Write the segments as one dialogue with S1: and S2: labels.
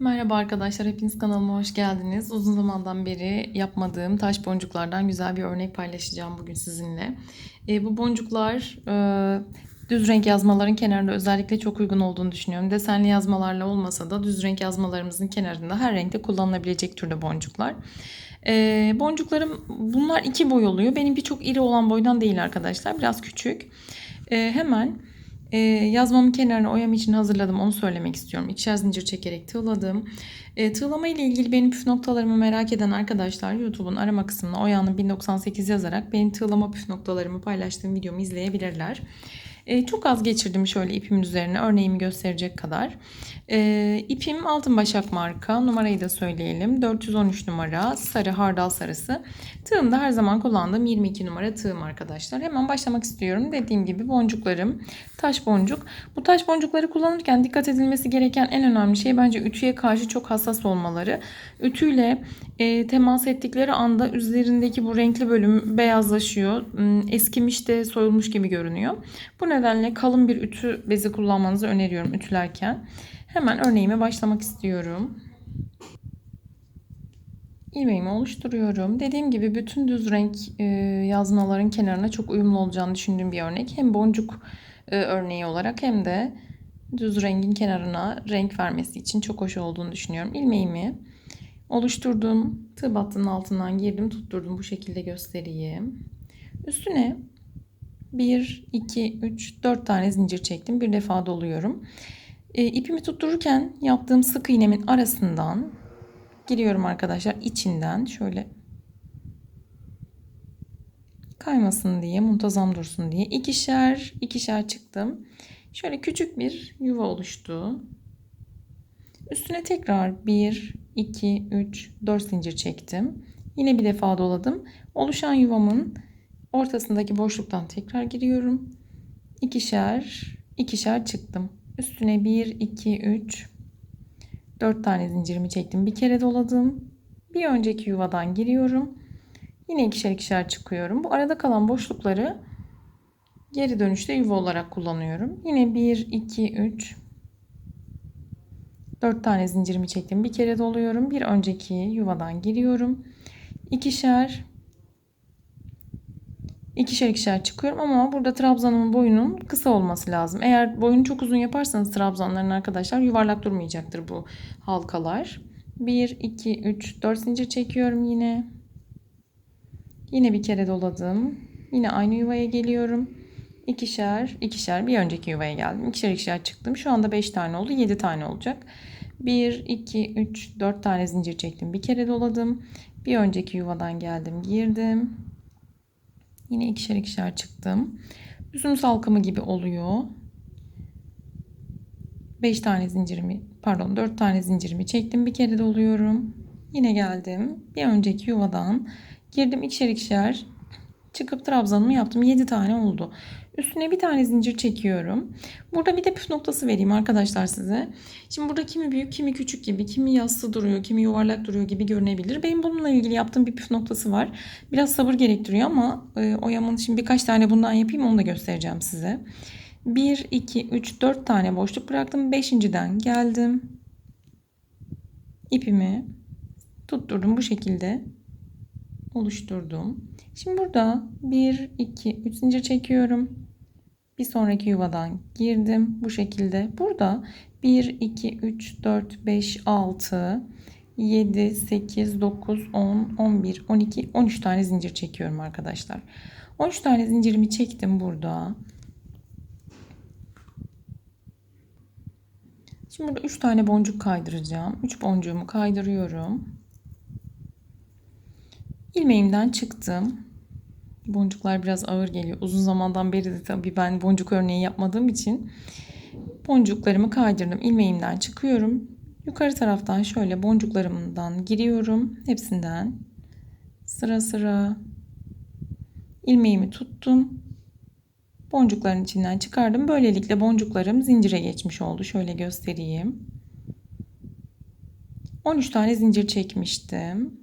S1: Merhaba arkadaşlar, hepiniz kanalıma hoş geldiniz. Uzun zamandan beri yapmadığım taş boncuklardan güzel bir örnek paylaşacağım bugün sizinle. E, bu boncuklar e, düz renk yazmaların kenarında özellikle çok uygun olduğunu düşünüyorum. Desenli yazmalarla olmasa da düz renk yazmalarımızın kenarında her renkte kullanılabilecek türde boncuklar. E, boncuklarım bunlar iki boy oluyor. Benimki çok iri olan boydan değil arkadaşlar, biraz küçük. E, hemen ee, yazmamın kenarına oyam için hazırladım onu söylemek istiyorum. İkişer zincir çekerek tığladım. E, tığlama ile ilgili benim püf noktalarımı merak eden arkadaşlar YouTube'un arama kısmına oyanın 1098 yazarak benim tığlama püf noktalarımı paylaştığım videomu izleyebilirler. E, çok az geçirdim şöyle ipimin üzerine örneğimi gösterecek kadar. E, ipim altın başak marka numarayı da söyleyelim 413 numara sarı hardal sarısı. Tığımda her zaman kullandığım 22 numara tığım arkadaşlar. Hemen başlamak istiyorum. Dediğim gibi boncuklarım taş boncuk. Bu taş boncukları kullanırken dikkat edilmesi gereken en önemli şey bence ütüye karşı çok hassas olmaları. Ütüyle e, temas ettikleri anda üzerindeki bu renkli bölüm beyazlaşıyor. Hmm, Eskimiş de soyulmuş gibi görünüyor. Bu nedenle kalın bir ütü bezi kullanmanızı öneriyorum ütülerken. Hemen örneğime başlamak istiyorum. İlmeğimi oluşturuyorum. Dediğim gibi bütün düz renk e, yazmaların kenarına çok uyumlu olacağını düşündüğüm bir örnek. Hem boncuk e, örneği olarak hem de düz rengin kenarına renk vermesi için çok hoş olduğunu düşünüyorum. İlmeğimi oluşturdum. Tığ battının altından girdim, tutturdum. Bu şekilde göstereyim. Üstüne 1, 2, 3, 4 tane zincir çektim. Bir defa doluyorum. E, ipimi tuttururken yaptığım sık iğnemin arasından giriyorum arkadaşlar içinden şöyle kaymasın diye muntazam dursun diye ikişer ikişer çıktım. Şöyle küçük bir yuva oluştu. Üstüne tekrar 1, 2, 3, 4 zincir çektim. Yine bir defa doladım. Oluşan yuvamın ortasındaki boşluktan tekrar giriyorum. İkişer, ikişer çıktım. Üstüne 1, 2, 3, 4 tane zincirimi çektim. Bir kere doladım. Bir önceki yuvadan giriyorum. Yine ikişer ikişer çıkıyorum. Bu arada kalan boşlukları geri dönüşte yuva olarak kullanıyorum. Yine 1, 2, 3, 4 tane zincirimi çektim. Bir kere doluyorum. Bir önceki yuvadan giriyorum. İkişer, ikişer ikişer çıkıyorum ama burada trabzanın boyunun kısa olması lazım. Eğer boyunu çok uzun yaparsanız trabzanların arkadaşlar yuvarlak durmayacaktır bu halkalar. 1, 2, 3, 4 zincir çekiyorum yine. Yine bir kere doladım. Yine aynı yuvaya geliyorum. İkişer, ikişer bir önceki yuvaya geldim. İkişer ikişer çıktım. Şu anda 5 tane oldu. 7 tane olacak. 1, 2, 3, 4 tane zincir çektim. Bir kere doladım. Bir önceki yuvadan geldim. Girdim. Yine ikişer ikişer çıktım. Üzüm salkımı gibi oluyor. 5 tane zincirimi pardon 4 tane zincirimi çektim. Bir kere doluyorum. Yine geldim. Bir önceki yuvadan girdim ikişer ikişer çıkıp trabzanımı yaptım. 7 tane oldu. Üstüne bir tane zincir çekiyorum. Burada bir de püf noktası vereyim arkadaşlar size. Şimdi burada kimi büyük, kimi küçük gibi, kimi yassı duruyor, kimi yuvarlak duruyor gibi görünebilir. Benim bununla ilgili yaptığım bir püf noktası var. Biraz sabır gerektiriyor ama e, oyamın şimdi birkaç tane bundan yapayım onu da göstereceğim size. 1, 2, 3, 4 tane boşluk bıraktım. Beşinciden geldim. İpimi tutturdum bu şekilde oluşturdum. Şimdi burada 1, 2, 3 zincir çekiyorum. Bir sonraki yuvadan girdim bu şekilde. Burada 1, 2, 3, 4, 5, 6, 7, 8, 9, 10, 11, 12, 13 tane zincir çekiyorum arkadaşlar. 13 tane zincirimi çektim burada. Şimdi burada 3 tane boncuk kaydıracağım. 3 boncuğumu kaydırıyorum. İlmeğimden çıktım. Boncuklar biraz ağır geliyor. Uzun zamandan beri de tabii ben boncuk örneği yapmadığım için boncuklarımı kaydırdım. İlmeğimden çıkıyorum. Yukarı taraftan şöyle boncuklarımdan giriyorum. Hepsinden sıra sıra ilmeğimi tuttum. Boncukların içinden çıkardım. Böylelikle boncuklarım zincire geçmiş oldu. Şöyle göstereyim. 13 tane zincir çekmiştim.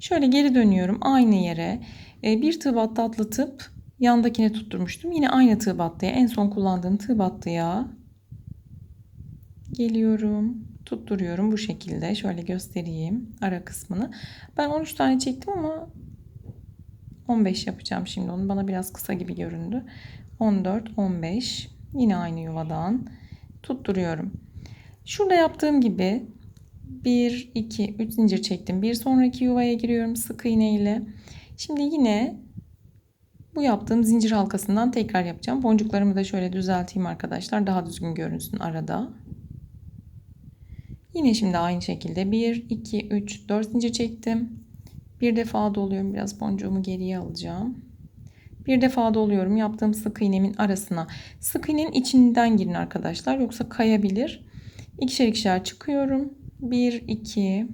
S1: Şöyle geri dönüyorum aynı yere. E, bir tığ battı atlatıp yandakine tutturmuştum. Yine aynı tığ battıya en son kullandığım tığ battıya geliyorum. tutturuyorum bu şekilde. Şöyle göstereyim ara kısmını. Ben 13 tane çektim ama 15 yapacağım şimdi onu. Bana biraz kısa gibi göründü. 14, 15. Yine aynı yuvadan tutturuyorum. Şurada yaptığım gibi 1, 2, 3 zincir çektim. Bir sonraki yuvaya giriyorum sık iğne ile. Şimdi yine bu yaptığım zincir halkasından tekrar yapacağım. Boncuklarımı da şöyle düzelteyim arkadaşlar. Daha düzgün görünsün arada. Yine şimdi aynı şekilde 1, 2, 3, 4 zincir çektim. Bir defa doluyorum. Biraz boncuğumu geriye alacağım. Bir defa doluyorum. Yaptığım sık iğnemin arasına. Sık iğnenin içinden girin arkadaşlar. Yoksa kayabilir. İkişer ikişer çıkıyorum. 1, 2,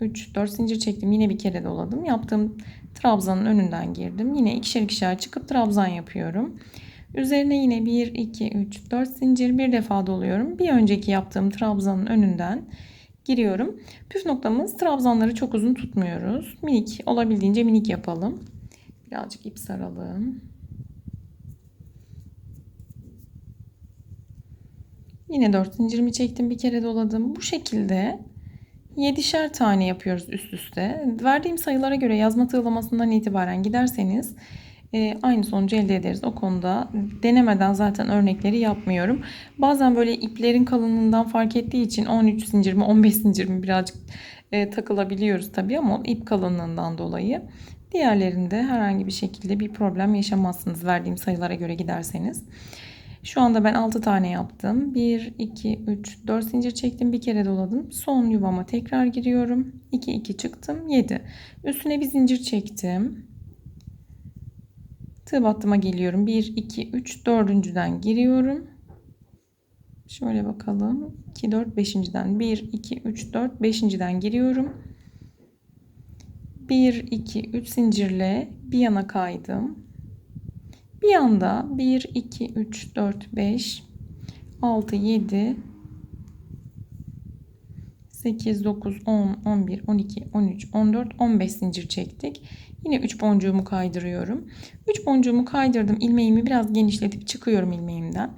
S1: 3, 4 zincir çektim. Yine bir kere doladım. Yaptığım trabzanın önünden girdim. Yine ikişer ikişer çıkıp trabzan yapıyorum. Üzerine yine 1, 2, 3, 4 zincir bir defa doluyorum. Bir önceki yaptığım trabzanın önünden giriyorum. Püf noktamız trabzanları çok uzun tutmuyoruz. Minik olabildiğince minik yapalım. Birazcık ip saralım. Yine 4 zincirimi çektim. Bir kere doladım. Bu şekilde 7'şer tane yapıyoruz üst üste. Verdiğim sayılara göre yazma tığlamasından itibaren giderseniz e, aynı sonucu elde ederiz. O konuda denemeden zaten örnekleri yapmıyorum. Bazen böyle iplerin kalınlığından fark ettiği için 13 zincir mi 15 zincir mi birazcık e, takılabiliyoruz tabii ama ip kalınlığından dolayı. Diğerlerinde herhangi bir şekilde bir problem yaşamazsınız verdiğim sayılara göre giderseniz. Şu anda ben 6 tane yaptım. 1, 2, 3, 4 zincir çektim. Bir kere doladım. Son yuvama tekrar giriyorum. 2, 2 çıktım. 7. Üstüne bir zincir çektim. Tığ battıma geliyorum. 1, 2, 3, 4.den giriyorum. Şöyle bakalım. 2, 4, 5.den 1, 2, 3, 4, 5.den giriyorum. 1, 2, 3 zincirle bir yana kaydım. Bir anda 1, 2, 3, 4, 5, 6, 7, 8, 9, 10, 11, 12, 13, 14, 15 zincir çektik. Yine 3 boncuğumu kaydırıyorum. 3 boncuğumu kaydırdım. İlmeğimi biraz genişletip çıkıyorum ilmeğimden.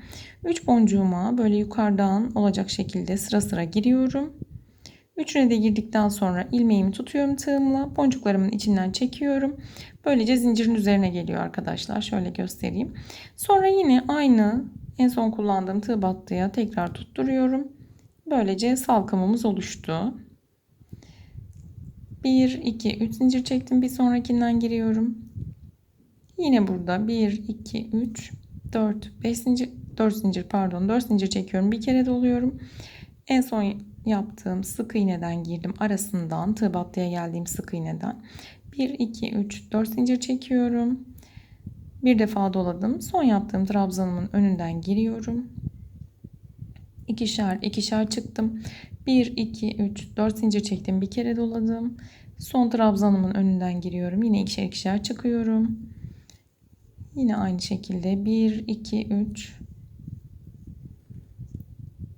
S1: 3 boncuğuma böyle yukarıdan olacak şekilde sıra sıra giriyorum. Üçüne de girdikten sonra ilmeğimi tutuyorum tığımla. Boncuklarımın içinden çekiyorum. Böylece zincirin üzerine geliyor arkadaşlar. Şöyle göstereyim. Sonra yine aynı en son kullandığım tığ battıya tekrar tutturuyorum. Böylece salkımımız oluştu. 1, 2, 3 zincir çektim. Bir sonrakinden giriyorum. Yine burada 1, 2, 3, 4, 5 zincir, 4 zincir pardon 4 zincir çekiyorum. Bir kere doluyorum. En son yaptığım sık iğneden girdim. Arasından tığ battıya geldiğim sık iğneden 1, 2, 3, 4 zincir çekiyorum. Bir defa doladım. Son yaptığım trabzanımın önünden giriyorum. İkişer, ikişer çıktım. 1, 2, 3, 4 zincir çektim. Bir kere doladım. Son trabzanımın önünden giriyorum. Yine ikişer ikişer çıkıyorum. Yine aynı şekilde 1, 2, 3,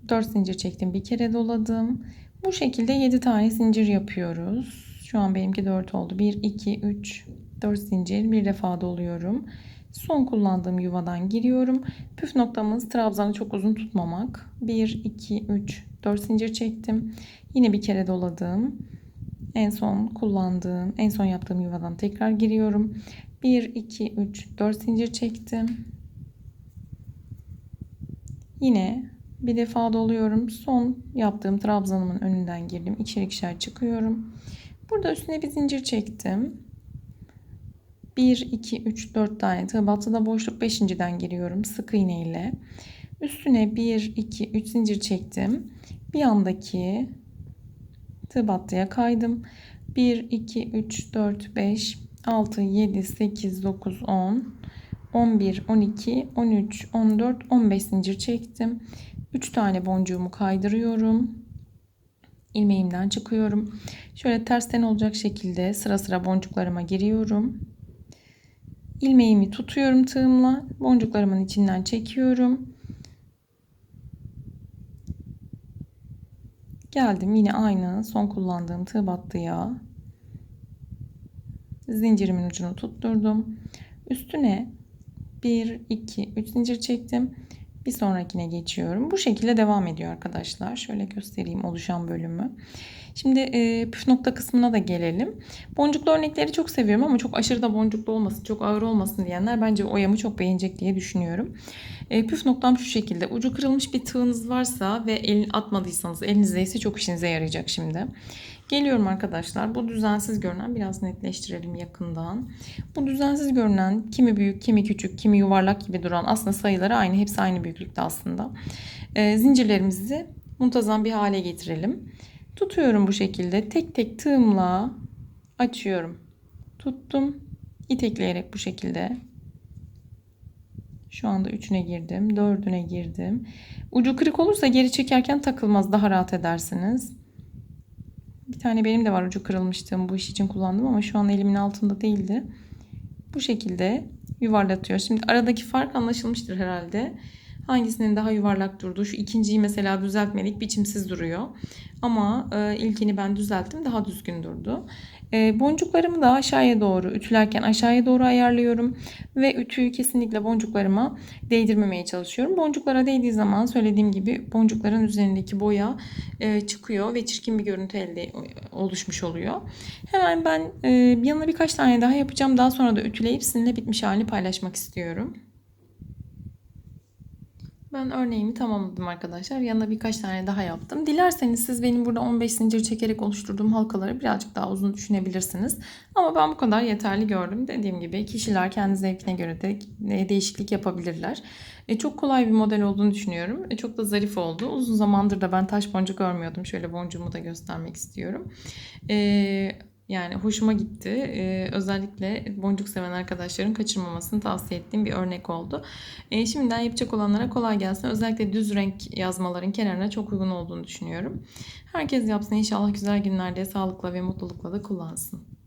S1: 4 zincir çektim. Bir kere doladım. Bu şekilde 7 tane zincir yapıyoruz. Şu an benimki 4 oldu. 1, 2, 3, 4 zincir. Bir defa doluyorum. Son kullandığım yuvadan giriyorum. Püf noktamız trabzanı çok uzun tutmamak. 1, 2, 3, 4 zincir çektim. Yine bir kere doladım. En son kullandığım, en son yaptığım yuvadan tekrar giriyorum. 1, 2, 3, 4 zincir çektim. Yine bir defa doluyorum. Son yaptığım trabzanımın önünden girdim. İkişer ikişer çıkıyorum. Burada üstüne bir zincir çektim. 1, 2, 3, 4 tane tığ battıda boşluk 5.den giriyorum sık iğne ile. Üstüne 1, 2, 3 zincir çektim. Bir yandaki tığ battıya kaydım. 1, 2, 3, 4, 5, 6, 7, 8, 9, 10, 11, 12, 13, 14, 15 zincir çektim. 3 tane boncuğumu kaydırıyorum ilmeğimden çıkıyorum. Şöyle tersten olacak şekilde sıra sıra boncuklarıma giriyorum. İlmeğimi tutuyorum tığımla. Boncuklarımın içinden çekiyorum. Geldim yine aynı son kullandığım tığ battıya. Zincirimin ucunu tutturdum. Üstüne 1, 2, 3 zincir çektim. Bir sonrakine geçiyorum. Bu şekilde devam ediyor arkadaşlar. Şöyle göstereyim oluşan bölümü. Şimdi e, püf nokta kısmına da gelelim. Boncuklu örnekleri çok seviyorum ama çok aşırı da boncuklu olmasın, çok ağır olmasın diyenler bence oyamı çok beğenecek diye düşünüyorum. E, püf noktam şu şekilde. Ucu kırılmış bir tığınız varsa ve el atmadıysanız elinizdeyse çok işinize yarayacak şimdi. Geliyorum arkadaşlar. Bu düzensiz görünen biraz netleştirelim yakından. Bu düzensiz görünen kimi büyük, kimi küçük, kimi yuvarlak gibi duran aslında sayıları aynı. Hepsi aynı büyüklükte aslında. E, zincirlerimizi muntazam bir hale getirelim. Tutuyorum bu şekilde. Tek tek tığımla açıyorum. Tuttum. İtekleyerek bu şekilde. Şu anda üçüne girdim. Dördüne girdim. Ucu kırık olursa geri çekerken takılmaz. Daha rahat edersiniz. Bir tane benim de var ucu kırılmıştım. Bu iş için kullandım ama şu an elimin altında değildi. Bu şekilde yuvarlatıyor. Şimdi aradaki fark anlaşılmıştır herhalde. Hangisinin daha yuvarlak durduğu. Şu ikinciyi mesela düzeltmedik. Biçimsiz duruyor. Ama e, ilkini ben düzelttim. Daha düzgün durdu. E, boncuklarımı da aşağıya doğru ütülerken aşağıya doğru ayarlıyorum. Ve ütüyü kesinlikle boncuklarıma değdirmemeye çalışıyorum. Boncuklara değdiği zaman söylediğim gibi boncukların üzerindeki boya e, çıkıyor ve çirkin bir görüntü elde oluşmuş oluyor. Hemen ben e, yanına birkaç tane daha yapacağım. Daha sonra da ütüleyip sizinle bitmiş halini paylaşmak istiyorum. Ben örneğimi tamamladım arkadaşlar. Yanına birkaç tane daha yaptım. Dilerseniz siz benim burada 15 zincir çekerek oluşturduğum halkaları birazcık daha uzun düşünebilirsiniz. Ama ben bu kadar yeterli gördüm. Dediğim gibi kişiler kendi zevkine göre de değişiklik yapabilirler. E, çok kolay bir model olduğunu düşünüyorum. E, çok da zarif oldu. Uzun zamandır da ben taş boncuk örmüyordum. Şöyle boncuğumu da göstermek istiyorum. Eee yani hoşuma gitti. Ee, özellikle boncuk seven arkadaşların kaçırmamasını tavsiye ettiğim bir örnek oldu. Ee, şimdiden yapacak olanlara kolay gelsin. Özellikle düz renk yazmaların kenarına çok uygun olduğunu düşünüyorum. Herkes yapsın inşallah güzel günlerde sağlıkla ve mutlulukla da kullansın.